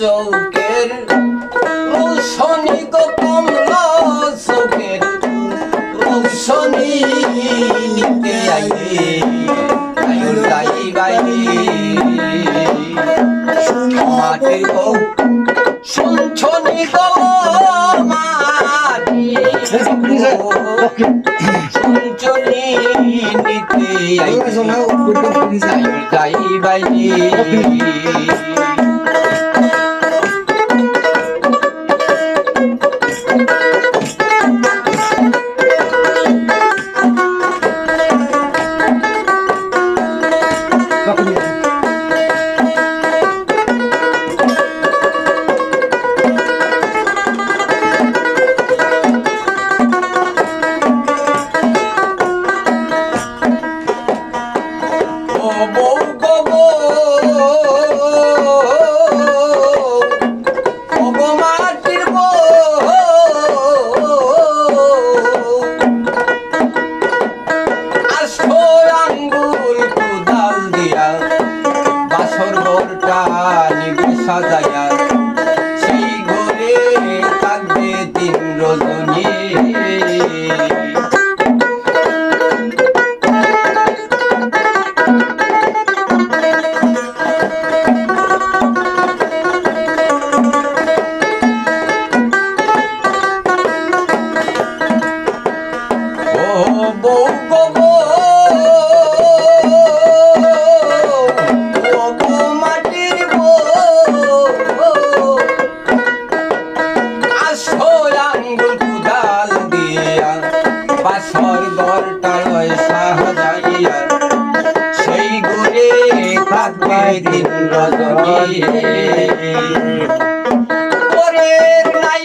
চৌকের, রোশনি গো কমলা চৌকের রোশনি নিতে আইলে আয়ুর গাই গাইলে। মাটির গো, শুনছনি গো। নিতে আইলে আয়ুর গাই গাইলে। Sao? বাসর ঘরটায় সাজাইয়া, সেই গুরে থাকবে দিন রজনী ওরে নাই